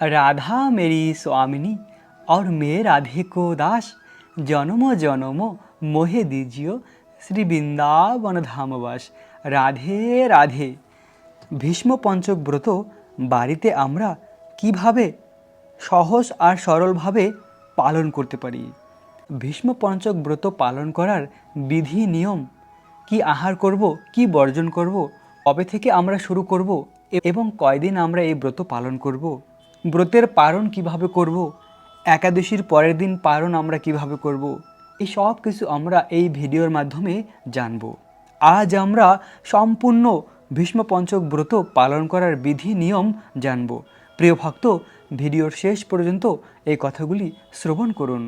राधा मेरी स्वामिनी और मैं राधे को दास জনম জনম মোহে দিজিও শ্রী বৃন্দাবন ধামবাস রাধে রাধে ভীষ্ম পঞ্চক ব্রত বাড়িতে আমরা কিভাবে সহজ আর সরলভাবে পালন করতে পারি ভীষ্ম পঞ্চক ব্রত পালন করার বিধি নিয়ম কি আহার করব কি বর্জন করব কবে থেকে আমরা শুরু করব এ- এবং কয়দিন আমরা এই ব্রত পালন করব ব্রতের পারণ কীভাবে করব? একাদশীর পরের দিন পারণ আমরা কীভাবে করব? এই সব কিছু আমরা এই ভিডিওর মাধ্যমে জানব। আজ আমরা সম্পূর্ণ ভীষ্ম পঞ্চক ব্রত পালন করার বিধি নিয়ম জানব। প্রিয় ভক্ত, ভিডিওর শেষ পর্যন্ত এই কথাগুলি শ্রবণ করুন।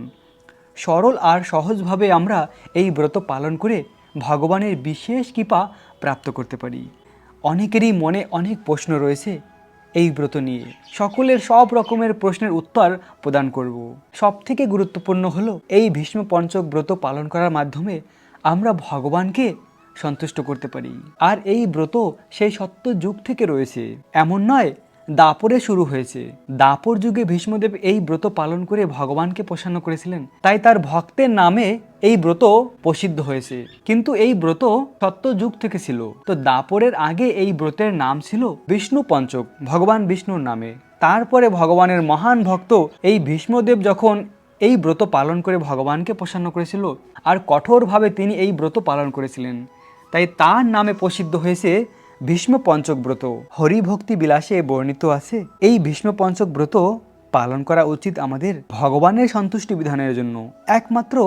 সরল আর সহজভাবে আমরা এই ব্রত পালন করে ভগবানের বিশেষ কৃপা প্রাপ্ত করতে পারি। অনেকেরই মনে অনেক প্রশ্ন রয়েছে এই ব্রত নিয়ে সকলের সব রকমের প্রশ্নের উত্তর প্রদান করব। সব থেকে গুরুত্বপূর্ণ হল, এই ভীষ্ম পঞ্চক ব্রত পালন করার মাধ্যমে আমরা ভগবানকে সন্তুষ্ট করতে পারি। আর এই ব্রত সেই সত্য যুগ থেকে রয়েছে। এমন নয় দাপরে শুরু হয়েছে। দাপর যুগে ভীষ্মদেব এই ব্রত পালন করে ভগবানকে প্রসন্ন করেছিলেন। তাই তার ভক্তের নামে এই ব্রত প্রসিদ্ধ হয়েছে। কিন্তু এই ব্রত সত্য যুগ থেকে ছিল। তো দাপরের আগে এই ব্রতের নাম ছিল বিষ্ণু পঞ্চক, ভগবান বিষ্ণুর নামে। তারপরে ভগবানের মহান ভক্ত এই ভীষ্মদেব যখন এই ব্রত পালন করে ভগবানকে প্রসন্ন করেছিল আর কঠোরভাবে তিনি এই ব্রত পালন করেছিলেন। তাই তার নামে প্রসিদ্ধ হয়েছে ভীষ্ম পঞ্চক ব্রত। হরিভক্তি বিলাসে বর্ণিত আছে, এই ভীষ্ম পঞ্চক ব্রত পালন করা উচিত আমাদের ভগবানের সন্তুষ্টি বিধানের জন্য। একমাত্র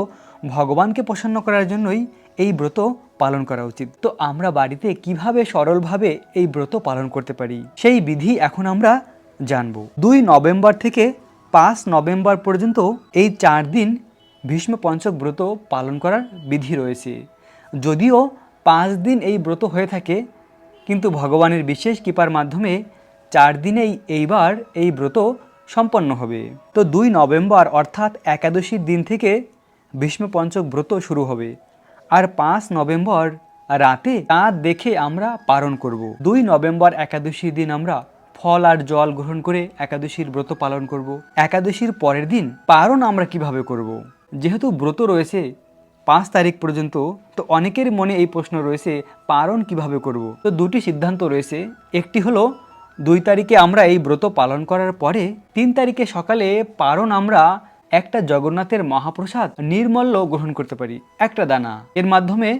ভগবানকে প্রসন্ন করার জন্যই এই ব্রত পালন করা উচিত। তো আমরা বাড়িতে কীভাবে সরলভাবে এই ব্রত পালন করতে পারি, সেই বিধি এখন আমরা জানব। দুই নভেম্বর থেকে পাঁচ নভেম্বর পর্যন্ত এই চার দিন ভীষ্ম পঞ্চক ব্রত পালন করার বিধি রয়েছে। যদিও পাঁচ দিন এই ব্রত হয়ে থাকে কিন্তু ভগবানের বিশেষ কৃপার মাধ্যমে চার দিনেই এইবার এই ব্রত সম্পন্ন হবে। তো দুই নভেম্বর অর্থাৎ একাদশীর দিন থেকে ভীষ্ম পঞ্চক ব্রত শুরু হবে। আর পাঁচ নভেম্বর রাতে চাঁদ দেখে আমরা পালন করব। দুই নভেম্বর একাদশীর দিন আমরা ফল আর জল গ্রহণ করে একাদশীর ব্রত পালন করব। একাদশীর পরের দিন পালন আমরা কীভাবে করব? যেহেতু ব্রত রয়েছে পাঁচ তারিখ পর্যন্ত তো অনেকের মনে এই প্রশ্ন রয়েছে, পালন কীভাবে করব? তো দুটি সিদ্ধান্ত রয়েছে। একটি হলো, দুই তারিখে আমরা এই ব্রত পালন করার পরে, তিন তারিখে সকালে পারণ আমরা একটা জগন্নাথের মহাপ্রসাদ নির্মল্য গ্রহণ করতে পারি, একটা দানা। এর মাধ্যমে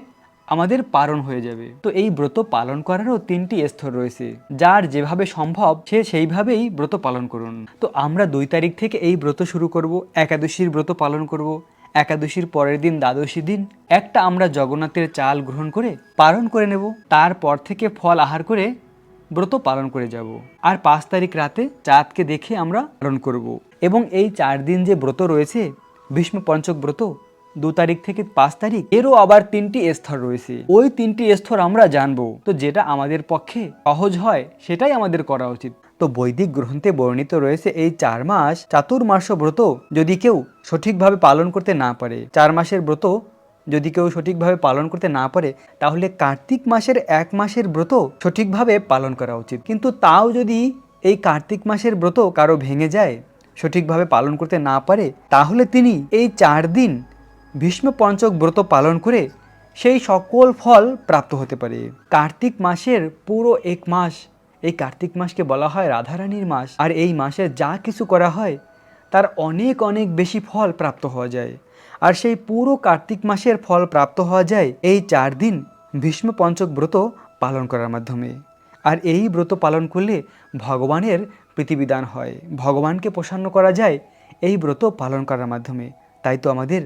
আমাদের পালন হয়ে যাবে। তো এই ব্রত পালন করারও তিনটি স্তর রয়েছে। যার যেভাবে সম্ভব, সে সেইভাবেই ব্রত পালন করুন। তো আমরা দুই তারিখ থেকে এই ব্রত শুরু করব, একাদশীর ব্রত পালন করব একাদশীর পরের দিন দ্বাদশী দিন, একটা আমরা জগন্নাথের চাল গ্রহণ করে পালন করে নেব। তারপর থেকে ফল আহার করে ব্রত পালন করে যাব। আর পাঁচ তারিখ রাতে চাঁদকে দেখে আমরা পালন করব। এবং এই চার দিন যে ব্রত রয়েছে, ভীষ্ম পঞ্চক ব্রত, দু তারিখ থেকে পাঁচ তারিখ, এরও আবার তিনটি স্তর রয়েছে। ওই তিনটি স্তর আমরা জানব। তো যেটা আমাদের পক্ষে সহজ হয়, সেটাই আমাদের করা উচিত। তো বৈদিক গ্রন্থে বর্ণিত রয়েছে এই চার মাস চাতুর্মাস ব্রত যদি কেউ সঠিকভাবে পালন করতে না পারে। চার মাসের ব্রত যদি কেউ সঠিকভাবে পালন করতে না পারে, তাহলে কার্তিক মাসের এক মাসের ব্রত সঠিকভাবে পালন করা উচিত। কিন্তু তাও যদি এই কার্তিক মাসের ব্রত কারও ভেঙে যায়, সঠিকভাবে পালন করতে না পারে, তাহলে তিনি এই চার দিন ভীষ্ম পঞ্চক ব্রত পালন করে সেই সকল ফল প্রাপ্ত হতে পারে। কার্তিক মাসের পুরো এক মাস এই কার্তিক মাসকে বলা হয় রাধারানীর মাস। আর এই মাসে যা কিছু করা হয়, তার অনেক অনেক বেশি ফল প্রাপ্ত হওয়া যায়। আর সেই পুরো কার্তিক মাসের ফল প্রাপ্ত হওয়া যায় এই চার দিন ভীষ্ম পঞ্চক ব্রত পালন করার মাধ্যমে। আর এই ব্রত পালন করলে ভগবানের প্রীতিবিধান হয়। ভগবানকে প্রসন্ন করা যায় এই ব্রত পালন করার মাধ্যমে। তাই তো আমাদের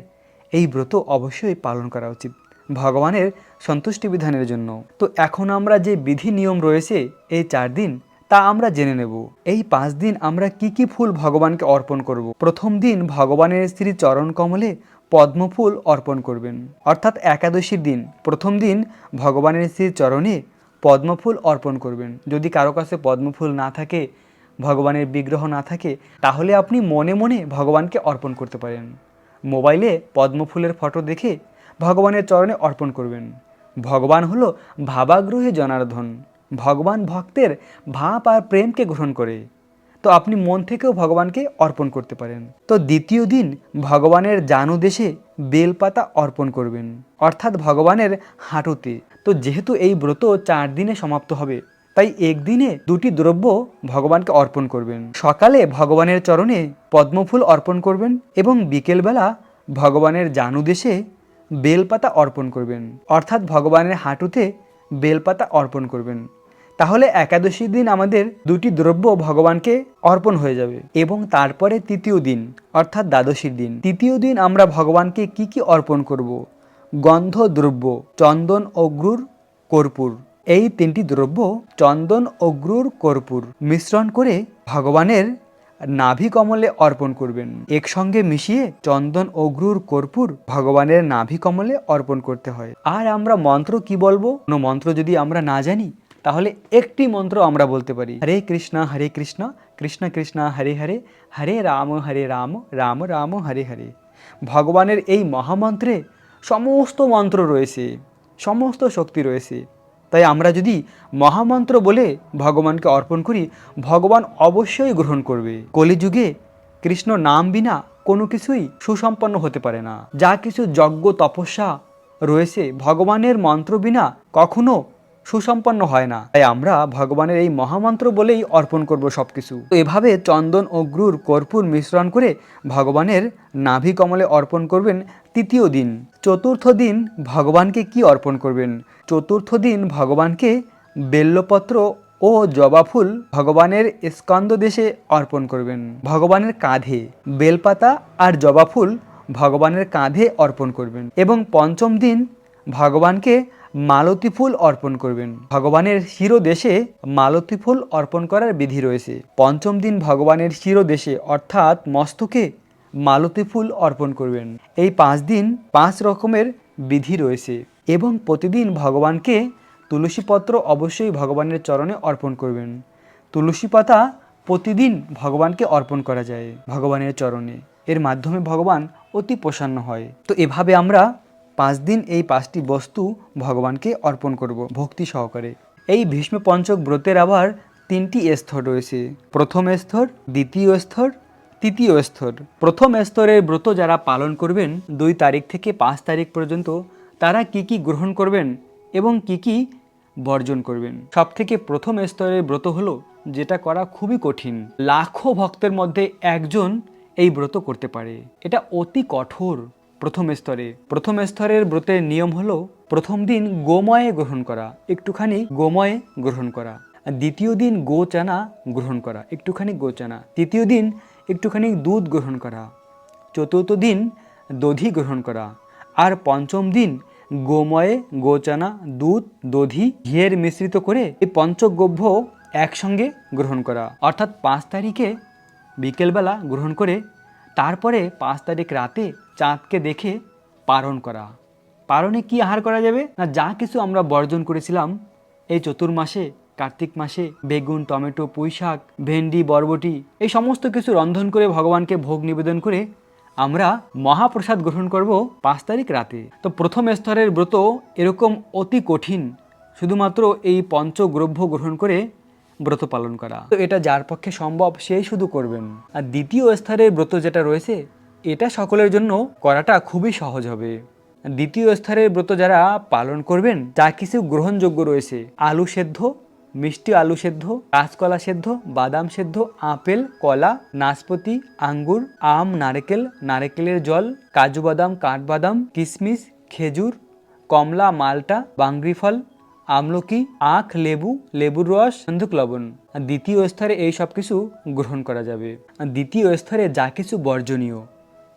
এই ব্রত অবশ্যই পালন করা উচিত। ভগবানের সন্তুষ্টি বিধানের জন্য। তো এখন আমরা যে বিধি নিয়ম রয়েছে এই চার দিন, তা আমরা জেনে নেব। এই পাঁচ দিন আমরা কি কি ফুল ভগবানকে অর্পণ করব? প্রথম দিন ভগবানের স্ত্রী চরণ কমলে পদ্মফুল অর্পণ করবেন। অর্থাৎ একাদশীর দিন। প্রথম দিন ভগবানের স্ত্রীর চরণে পদ্মফুল অর্পণ করবেন। যদি কারও কাছে পদ্মফুল না থাকে, ভগবানের বিগ্রহ না থাকে, তাহলে আপনি মনে মনে ভগবানকে অর্পণ করতে পারেন। মোবাইলে পদ্মফুলের ফটো দেখে ভগবানের চরণে অর্পণ করবেন। ভগবান হলো ভাবাগ্রহে জনার্দন। ভগবান ভক্তের ভাব আর প্রেমকে গ্রহণ করে। তো আপনি মন থেকেও ভগবানকে অর্পণ করতে পারেন। তো দ্বিতীয় দিন ভগবানের জানু দেশে বেলপাতা অর্পণ করবেন। অর্থাৎ ভগবানের হাঁটুতে। তো যেহেতু এই ব্রত চার দিনে সমাপ্ত হবে, তাই একদিনে দুটি দ্রব্য ভগবানকে অর্পণ করবেন। সকালে ভগবানের চরণে পদ্মফুল অর্পণ করবেন এবং বিকেলবেলা ভগবানের জানুদেশে বেলপাতা অর্পণ করবেন। অর্থাৎ ভগবানের হাঁটুতে বেলপাতা অর্পণ করবেন। তাহলে একাদশী দিন আমাদের দুটি দ্রব্য ভগবানকে অর্পণ হয়ে যাবে এবং তারপরে তৃতীয় দিন, অর্থাৎ দ্বাদশীর দিন। তৃতীয় দিন আমরা ভগবানকে কি কি অর্পণ করব? গন্ধ দ্রব্য, চন্দন, অগ্রুর, কর্পূর। এই তিনটি দ্রব্য চন্দন, অগ্রুর, কর্পূর মিশ্রণ করে ভগবানের নাভি কমলে অর্পণ করবেন। একসঙ্গে মিশিয়ে চন্দন, অগ্রুর, কর্পূর ভগবানের নাভি কমলে অর্পণ করতে হয়। আর আমরা মন্ত্র কি বলব? কোনো মন্ত্র যদি আমরা না জানি, তাহলে একটি মন্ত্র আমরা বলতে পারি। হরে কৃষ্ণ হরে কৃষ্ণ কৃষ্ণ কৃষ্ণ, হরে হরে হরে রাম হরে রাম রাম রাম, হরে হরে। ভগবানের এই মহামন্ত্রে সমস্ত মন্ত্র রয়েছে, সমস্ত শক্তি রয়েছে। তাই আমরা যদি মহামন্ত্র বলে ভগবানকে অর্পণ করি, ভগবান অবশ্যই গ্রহণ করবে। কলিযুগে কৃষ্ণ নাম বিনা কোনো কিছুই সুসম্পন্ন হতে পারে না। যা কিছু যজ্ঞ তপস্যা রয়েছে, ভগবানের মন্ত্র বিনা কখনো সুসম্পন্ন হয় না। তাই আমরা ভগবানের এই মহামন্ত্র বলেই অর্পণ করব সব কিছু এভাবে চন্দন অগ্রুর কর্পূর মিশ্রণ করে ভগবানের নাভি কমলে অর্পণ করবেন তৃতীয় দিন। চতুর্থ দিন ভগবানকে কি অর্পণ করবেন? চতুর্থ দিন ভগবানকে বেল্লপত্র ও জবা ফুল ভগবানের স্কন্দ দেশে অর্পণ করবেন। ভগবানের কাঁধে বেলপাতা আর জবা ফুল ভগবানের কাঁধে অর্পণ করবেন। এবং পঞ্চম দিন ভগবানকে মালতী ফুল অর্পণ করবেন। ভগবানের শিরোদেশে মালতী ফুল অর্পণ করার বিধি রয়েছে। পঞ্চম দিন ভগবানের শিরোদেশে অর্থাৎ মস্তকে মালতী ফুল অর্পণ করবেন। এই পাঁচ দিন পাঁচ রকমের বিধি রয়েছে এবং প্রতিদিন ভগবানকে তুলসী পত্র অবশ্যই ভগবানের চরণে অর্পণ করবেন। তুলসী পাতা প্রতিদিন ভগবানকে অর্পণ করা যায়, ভগবানের চরণে। এর মাধ্যমে ভগবান অতি প্রসন্ন হয়। তো এভাবে আমরা পাঁচ দিন এই পাঁচটি বস্তু ভগবানকে অর্পণ করব, ভক্তি সহকারে। এই ভীষ্ম পঞ্চক ব্রতের আবার তিনটি স্তর রয়েছে। প্রথম স্তর, দ্বিতীয় স্তর, তৃতীয় স্তর। প্রথম স্তরের ব্রত যারা পালন করবেন, দুই তারিখ থেকে পাঁচ তারিখ পর্যন্ত তারা কি কি গ্রহণ করবেন এবং কি কি বর্জন করবেন? সব থেকে প্রথম স্তরের ব্রত হলো, যেটা করা খুবই কঠিন। লাখো ভক্তের মধ্যে একজন এই ব্রত করতে পারে। এটা অতি কঠোর। প্রথম স্তরে। প্রথম স্তরের ব্রতের নিয়ম হলো, প্রথম দিন গোময়ে গ্রহণ করা, একটুখানি গোময়ে গ্রহণ করা। দ্বিতীয় দিন গোচানা গ্রহণ করা, একটুখানি গোচানা। তৃতীয় দিন একটুখানি দুধ গ্রহণ করা। চতুর্থ দিন দধি গ্রহণ করা। আর পঞ্চম দিন গোময়ে, গোচানা, দুধ, দধি, ঘিয়ের মিশ্রিত করে এই পঞ্চগভ্য একসঙ্গে গ্রহণ করা। অর্থাৎ পাঁচ তারিখে বিকেলবেলা গ্রহণ করে, তারপরে পাঁচ তারিখ রাতে চাঁদকে দেখে পারণ করা। পারণে কি আহার করা যাবে? না, যা কিছু আমরা বর্জন করেছিলাম এই চতুর্মাসে, কার্তিক মাসে, বেগুন, টমেটো পুঁই শাক ভেন্ডি, বরবটি, এই সমস্ত কিছু রন্ধন করে ভগবানকে ভোগ নিবেদন করে আমরা মহাপ্রসাদ গ্রহণ করব পাঁচ তারিখ রাতে। তো প্রথম স্তরের ব্রত এরকম অতি কঠিন, শুধুমাত্র এই পঞ্চগ্রভ্য গ্রহণ করে ব্রত পালন করা। তো এটা যার পক্ষে সম্ভব, সেই শুধু করবেন। আর দ্বিতীয় স্তরের ব্রত যেটা রয়েছে এটা সকলের জন্য করাটা খুবই সহজ হবে। দ্বিতীয় স্তরের ব্রত যারা পালন করবেন যা কিছু গ্রহণযোগ্য রয়েছে। আলু সেদ্ধ, মিষ্টি আলু সেদ্ধ কাঁচকলা সেদ্ধ, বাদাম সেদ্ধ, আপেল, কলা, নাশপাতি, আঙ্গুর, আম, নারকেল, নারকেলের জল, কাজু বাদাম, কাঠবাদাম কিশমিশ খেজুর, কমলা, মালটা, বাংরি ফল, আমলকি, আখ, লেবু, লেবুর রস সন্ধুক লবণ। দ্বিতীয় স্তরে এই সব কিছু গ্রহণ করা যাবে। দ্বিতীয় স্তরে যা কিছু বর্জনীয়।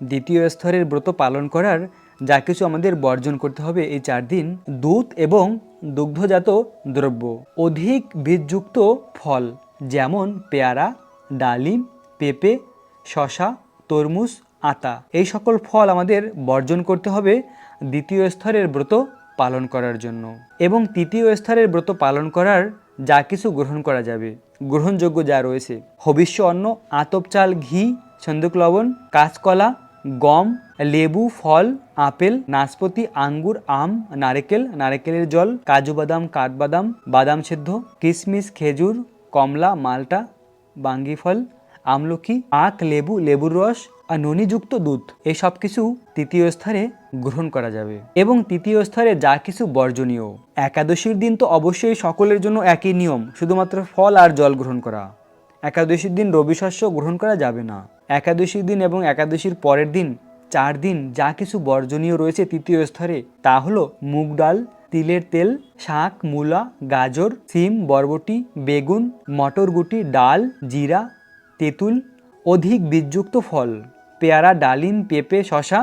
দ্বিতীয় স্তরের ব্রত পালন করার যা কিছু আমাদের বর্জন করতে হবে এই চার দিন, দুধ এবং দুগ্ধজাত দ্রব্য। অধিক বীজযুক্ত ফল, যেমন পেয়ারা, ডালিম, পেঁপে শশা তরমুজ, আতা। এই সকল ফল আমাদের বর্জন করতে হবে দ্বিতীয় স্তরের ব্রত পালন করার জন্য। এবং তৃতীয় স্তরের ব্রত পালন করার যা কিছু গ্রহণ করা যাবে। গ্রহণযোগ্য যা রয়েছে। হবিষ্য অন্ন, আতপ চাল, ঘি সন্দুক লবণ, কাঁচকলা গম, লেবু, ফল, আপেল, নাশপাতি, আঙ্গুর, আম, নারকেল, নারকেলের জল, কাজু বাদাম, কাঠবাদাম, বাদাম সেদ্ধ কিশমিশ খেজুর, কমলা, মালটা, বাঙ্গি ফল, আমলকি, আখ, লেবু, লেবুর রস আর ননিযুক্ত দুধ। এই সব কিছু তৃতীয় স্তরে গ্রহণ করা যাবে। এবং তৃতীয় স্তরে যা কিছু বর্জনীয়। একাদশীর দিন তো অবশ্যই সকলের জন্য একই নিয়ম, শুধুমাত্র ফল আর জল গ্রহণ করা। একাদশীর দিন রবি শস্য গ্রহণ করা যাবে না। একাদশীর দিন এবং একাদশীর পরের দিন, চার দিন যা কিছু বর্জনীয় রয়েছে তৃতীয় স্তরে, তা হলো মুগ ডাল, তিলের তেল, শাক, মূলা, গাজর, সিম, বরবটি, বেগুন, মটরগুটি, ডাল, জিরা, তেঁতুল, অধিক বীজযুক্ত ফল, পেয়ারা, ডালিম, পেঁপে শশা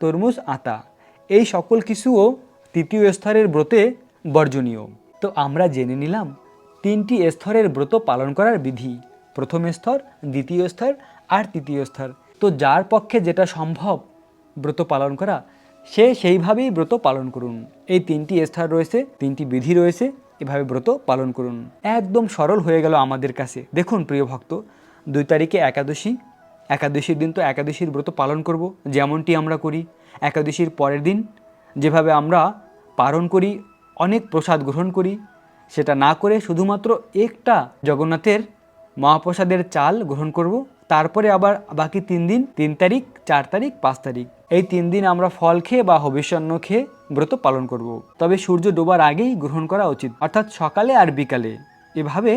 তরমুজ, আতা। এই সকল কিছুও তৃতীয় স্তরের ব্রতে বর্জনীয়। তো আমরা জেনে নিলাম, তিনটি স্তরের ব্রত পালন করার বিধি। প্রথম স্তর, দ্বিতীয় স্তর আর তৃতীয় স্তর তো যার পক্ষে যেটা সম্ভব ব্রত পালন করা, সে সেইভাবেই ব্রত পালন করুন। এই তিনটি স্তর রয়েছে, তিনটি বিধি রয়েছে, এভাবে ব্রত পালন করুন। একদম সরল হয়ে গেল আমাদের কাছে। দেখুন প্রিয় ভক্ত, দুই তারিখে একাদশী। একাদশীর দিন তো একাদশীর ব্রত পালন করব, যেমনটি আমরা করি। একাদশীর পরের দিন যেভাবে আমরা পালন করি, অনেক প্রসাদ গ্রহণ করি, সেটা না করে শুধুমাত্র একটা জগন্নাথের মহাপ্রসাদের চাল গ্রহণ করব। তারপরে আবার বাকি তিন দিন, তিন তারিখ, চার তারিখ, পাঁচ তারিখ। এই তিন দিন আমরা ফল খেয়ে বা হবিষ্যান্ন খেয়ে ব্রত পালন করব। তবে সূর্য ডোবার আগেই গ্রহণ করা উচিত, অর্থাৎ সকালে আর বিকালে। এভাবে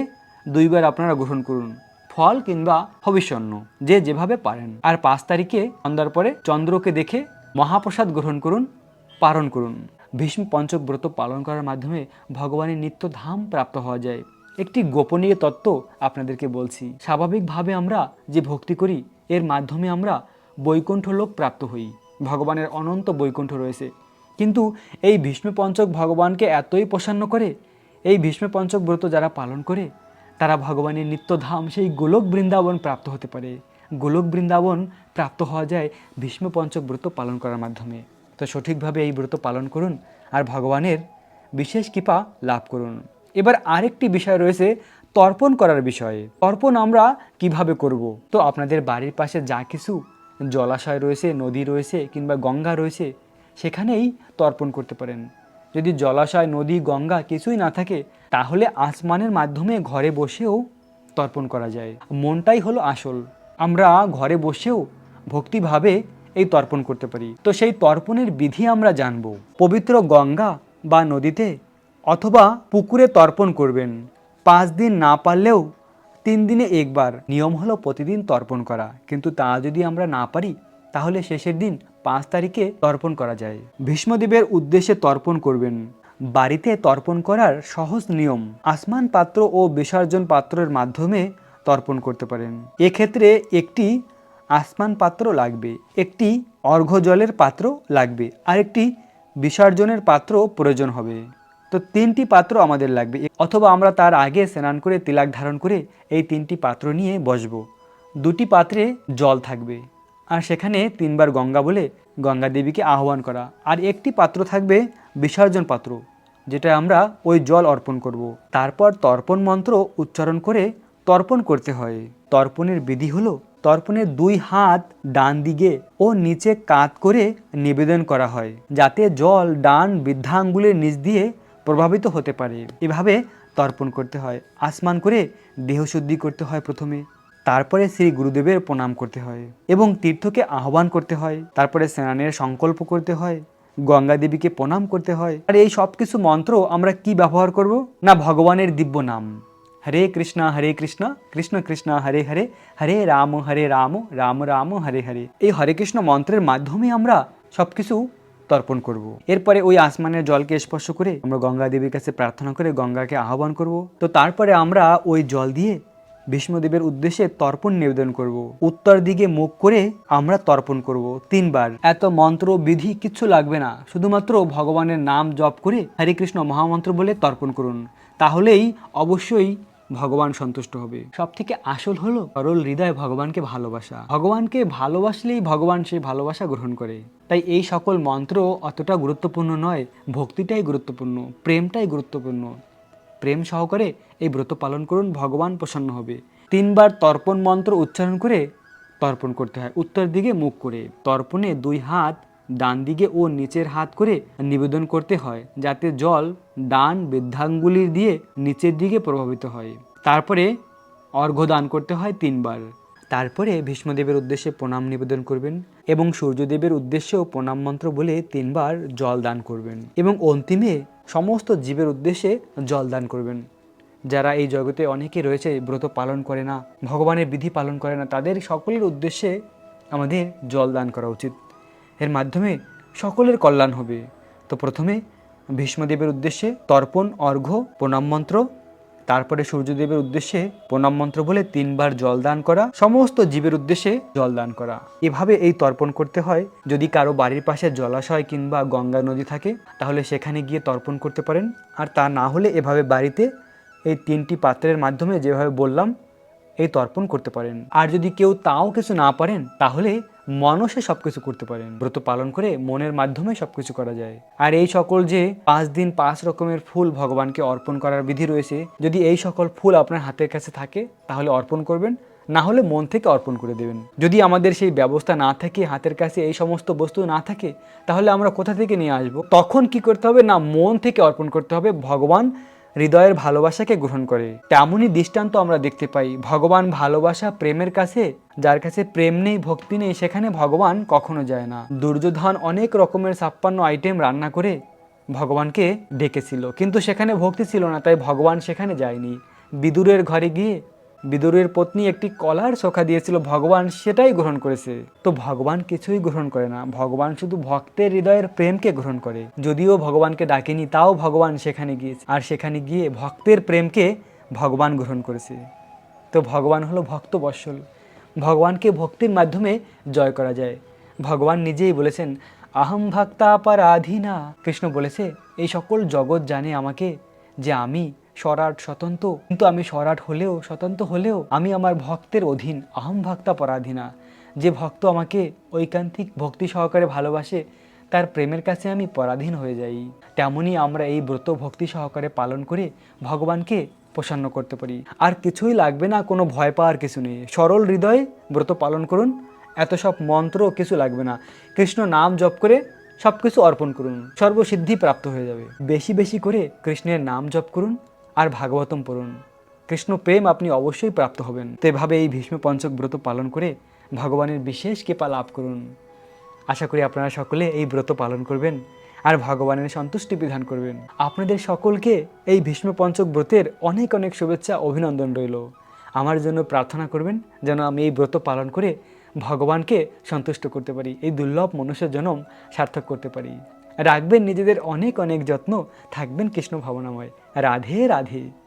দুইবার আপনারা গ্রহণ করুন, ফল কিংবা হবিষ্যান্ন, যে যেভাবে পারেন। আর পাঁচ তারিখে সন্ধ্যার পরে চন্দ্রকে দেখে মহাপ্রসাদ গ্রহণ করুন, পালন করুন। ভীষ্ম পঞ্চক ব্রত পালন করার মাধ্যমে ভগবানের নিত্য ধাম প্রাপ্ত হওয়া যায়। একটি গোপনীয় তত্ত্ব আপনাদেরকে বলছি। স্বাভাবিকভাবে আমরা যে ভক্তি করি, এর মাধ্যমে আমরা বৈকুণ্ঠ লোক প্রাপ্ত হই। ভগবানের অনন্ত বৈকুণ্ঠ রয়েছে। কিন্তু এই ভীষ্ম পঞ্চক ভগবানকে এতই প্রসন্ন করে, এই ভীষ্ম পঞ্চক ব্রত যারা পালন করে, তারা ভগবানের নিত্যধাম সেই গোলক বৃন্দাবন প্রাপ্ত হতে পারে। গোলক বৃন্দাবন প্রাপ্ত হওয়া যায় ভীষ্ম পঞ্চক ব্রত পালন করার মাধ্যমে। তো সঠিকভাবে এই ব্রত পালন করুন আর ভগবানের বিশেষ কৃপা লাভ করুন। এবার আরেকটি বিষয় রয়েছে তর্পণ করার বিষয়ে। তর্পণ আমরা কীভাবে করব? তো আপনাদের বাড়ির পাশে যা কিছু জলাশয় রয়েছে, নদী রয়েছে কিংবা গঙ্গা রয়েছে, সেখানেই তর্পণ করতে পারেন। যদি জলাশয়, নদী, গঙ্গা কিছুই না থাকে, তাহলে আসমানের মাধ্যমে ঘরে বসেও তর্পণ করা যায়। মনটাই হলো আসল। আমরা ঘরে বসেও ভক্তিভাবে এই তর্পণ করতে পারি। তো সেই তর্পণের বিধি আমরা জানব। পবিত্র গঙ্গা বা নদীতে অথবা পুকুরে তর্পণ করবেন। পাঁচ দিন না পারলেও তিন দিনে একবার। নিয়ম হলো প্রতিদিন তর্পণ করা। কিন্তু তা যদি আমরা না পারি, তাহলে শেষের দিন পাঁচ তারিখে তর্পণ করা যায়। ভীষ্মদেবের উদ্দেশ্যে তর্পণ করবেন। বাড়িতে তর্পণ করার সহজ নিয়ম, আসমান পাত্র ও বিসর্জন পাত্রের মাধ্যমে তর্পণ করতে পারেন। এক্ষেত্রে একটি আসমান পাত্র লাগবে, একটি অর্ঘ্য জলের পাত্র লাগবে আর একটি বিসর্জনের পাত্র প্রয়োজন হবে। তো তিনটি পাত্র আমাদের লাগবে। অথবা আমরা তার আগে স্নান করে তিলাক ধারণ করে এই তিনটি পাত্র নিয়ে বসবো। দুটি পাত্রে জল থাকবে। আর সেখানে তিনবার গঙ্গা বলে গঙ্গা দেবীকে আহ্বান করা। আর একটি পাত্র থাকবে বিসর্জন পাত্র, যেটা আমরা ওই জল অর্পণ করব। তারপর তর্পণ মন্ত্র উচ্চারণ করে তর্পণ করতে হয়। তর্পণের বিধি হলো তর্পণের দুই হাত ডান দিকে ও নিচে কাত করে নিবেদন করা হয়, যাতে জল, ডান বৃদ্ধাঙ্গুলের নিচ দিয়ে প্রভাবিত হতে পারে। এভাবে তর্পণ করতে হয়। আসমান করে দেহশুদ্ধি করতে হয় প্রথমে। তারপরে শ্রী গুরুদেবের প্রণাম করতে হয় এবং তীর্থকে আহ্বান করতে হয়। তারপরে স্নানের সংকল্প করতে হয়। গঙ্গা দেবীকে প্রণাম করতে হয়। আর এই সব কিছু মন্ত্র আমরা কি ব্যবহার করব? না, ভগবানের দিব্য নাম। হরে কৃষ্ণ হরে কৃষ্ণ কৃষ্ণ কৃষ্ণ, হরে হরে হরে রাম হরে রাম রাম রাম, হরে হরে। এই হরে কৃষ্ণ মন্ত্রের মাধ্যমে আমরা সব কিছু তর্পণ করব। এরপরে ওই আসমানের জলকে স্পর্শ করে আমরা গঙ্গা দেবীর কাছে প্রার্থনা করে গঙ্গাকে আহ্বান করব তো তারপরে আমরা ওই জল দিয়ে বিষ্ণুদেবের উদ্দেশ্যে তর্পণ নিবেদন করব। উত্তর দিকে মুখ করে আমরা তর্পণ করব তিনবার এত মন্ত্র, বিধি কিচ্ছু লাগবে না শুধুমাত্র ভগবানের নাম জপ করে হরে কৃষ্ণ মহামন্ত্র বলে তর্পণ করুন তাহলেই অবশ্যই ভগবান সন্তুষ্ট হবে। সব থেকে আসল হলো সরল হৃদয় ভগবানকে ভালোবাসা। ভগবানকে ভালোবাসলেই ভগবান সেই ভালোবাসা গ্রহণ করে। তাই এই সকল মন্ত্র অতটা গুরুত্বপূর্ণ নয়, ভক্তিটাই গুরুত্বপূর্ণ, প্রেমটাই গুরুত্বপূর্ণ। প্রেম সহকারে এই ব্রত পালন করুন, ভগবান প্রসন্ন হবে। তিনবার তর্পণ মন্ত্র উচ্চারণ করে তর্পণ করতে হয়। উত্তর দিকে মুখ করে। তর্পণে দুই হাত ডান দিকে ও নিচের হাত করে নিবেদন করতে হয়, যাতে জল ডান বৃদ্ধাঙ্গুলির দিয়ে নিচের দিকে প্রভাবিত হয়। তারপরে অর্ঘ্য দান করতে হয় তিনবার। তারপরে ভীষ্মদেবের উদ্দেশ্যে প্রণাম নিবেদন করবেন এবং সূর্যদেবের উদ্দেশ্যেও প্রণাম মন্ত্র বলে তিনবার জল দান করবেন এবং অন্তিমে সমস্ত জীবের উদ্দেশ্যে জল দান করবেন। যারা এই জগতে অনেকে রয়েছে, ব্রত পালন করে না, ভগবানের বিধি পালন করে না, তাদের সকলের উদ্দেশ্যে আমাদের জল দান করা উচিত। এর মাধ্যমে সকলের কল্যাণ হবে। তো প্রথমে ভীষ্মদেবের উদ্দেশ্যে তর্পণ, অর্ঘ্য, প্রণাম মন্ত্র, তারপরে সূর্যদেবের উদ্দেশ্যে প্রণাম মন্ত্র বলে তিনবার জল দান করা, সমস্ত জীবের উদ্দেশ্যে জল দান করা। এভাবে এই তর্পণ করতে হয়। যদি কারও বাড়ির পাশে জলাশয় কিংবা গঙ্গা নদী থাকে, তাহলে সেখানে গিয়ে তর্পণ করতে পারেন। আর তা না হলে এভাবে বাড়িতে এই তিনটি পাত্রের মাধ্যমে যেভাবে বললাম, এই তর্পণ করতে পারেন। আর যদি কেউ তাও কিছু না পারেন, তাহলে মনসে সব কিছু করতে পারেন। ব্রত পালন করে মনের মাধ্যমে সব কিছু করা যায়। আর এই সকল যে পাঁচ দিন পাঁচ রকমের ফুল ভগবানকে অর্পণ করার বিধি রয়েছে, যদি এই সকল ফুল আপনার হাতের কাছে থাকে, তাহলে অর্পণ করবেন। না হলে মন থেকে অর্পণ করে দেবেন। যদি আমাদের সেই ব্যবস্থা না থাকে, হাতের কাছে এই সমস্ত বস্তু না থাকে, তাহলে আমরা কোথা থেকে নিয়ে আসব? তখন কি করতে হবে? না, মন থেকে অর্পণ করতে হবে। ভগবান হৃদয়ের ভালোবাসাকে গ্রহণ করে। তেমনই দৃষ্টান্ত আমরা দেখতে পাই। ভগবান ভালোবাসা প্রেমের কাছে, যার কাছে প্রেম নেই, ভক্তি নেই, সেখানে ভগবান কখনো যায় না। দুর্যোধন অনেক রকমের ছাপ্পান্ন আইটেম রান্না করে ভগবানকে ডেকেছিল। কিন্তু সেখানে ভক্তি ছিল না, তাই ভগবান সেখানে যায়নি। বিদুরের ঘরে গিয়ে বিদুরের পত্নী একটি কলার চোখা দিয়েছিল, ভগবান সেটাই গ্রহণ করেছে। তো ভগবান কিছুই গ্রহণ করে না, ভগবান শুধু ভক্তের হৃদয়ের প্রেমকে গ্রহণ করে। যদিও ভগবানকে ডাকেনি, তাও ভগবান সেখানে গিয়েছে আর সেখানে গিয়ে ভক্তের প্রেমকে ভগবান গ্রহণ করেছে। তো ভগবান হলো ভক্ত বৎসল। ভগবানকে ভক্তির মাধ্যমে জয় করা যায়। ভগবান নিজেই বলেছেন, আহম ভক্তা পরাধীনা। কৃষ্ণ বলেছে, এই সকল জগৎ জানে আমাকে যে আমি স্বরাট স্বতন্ত্র। কিন্তু আমি স্বরাট হলেও, স্বতন্ত্র হলেও আমি আমার ভক্তের অধীন, আহম ভক্তা পরাধীনা। যে ভক্ত আমাকে ঐকান্তিক ভক্তি সহকারে ভালোবাসে, তার প্রেমের কাছে আমি পরাধীন হয়ে যাই। তেমনই আমরা এই ব্রত ভক্তি সহকারে পালন করে ভগবানকে প্রসন্ন করতে পারি। আর কিছুই লাগবে না, কোনো ভয় পাওয়ার কিছু নেই। সরল হৃদয়ে ব্রত পালন করুন, এত সব মন্ত্র কিছু লাগবে না। কৃষ্ণ নাম জপ করে সব কিছু অর্পণ করুন, সর্বসিদ্ধি প্রাপ্ত হয়ে যাবে। বেশি বেশি করে কৃষ্ণের নাম জপ করুন আর ভাগবতম পড়ুন। কৃষ্ণ প্রেম আপনি অবশ্যই প্রাপ্ত হবেন। তো এভাবে এই ভীষ্ম পঞ্চক ব্রত পালন করে ভগবানের বিশেষ কৃপা লাভ করুন। আশা করি আপনারা সকলে এই ব্রত পালন করবেন আর ভগবানের সন্তুষ্টি বিধান করবেন। আপনাদের সকলকে এই ভীষ্ম পঞ্চক ব্রতের অনেক অনেক শুভেচ্ছা, অভিনন্দন রইল। আমার জন্য প্রার্থনা করবেন যেন আমি এই ব্রত পালন করে ভগবানকে সন্তুষ্ট করতে পারি। এই দুর্লভ মনুষ্য জনম সার্থক করতে পারি। রাখবেন নিজেদের অনেক অনেক যত্ন থাকবেন কৃষ্ণ ভাবনাময়। রাধে রাধে।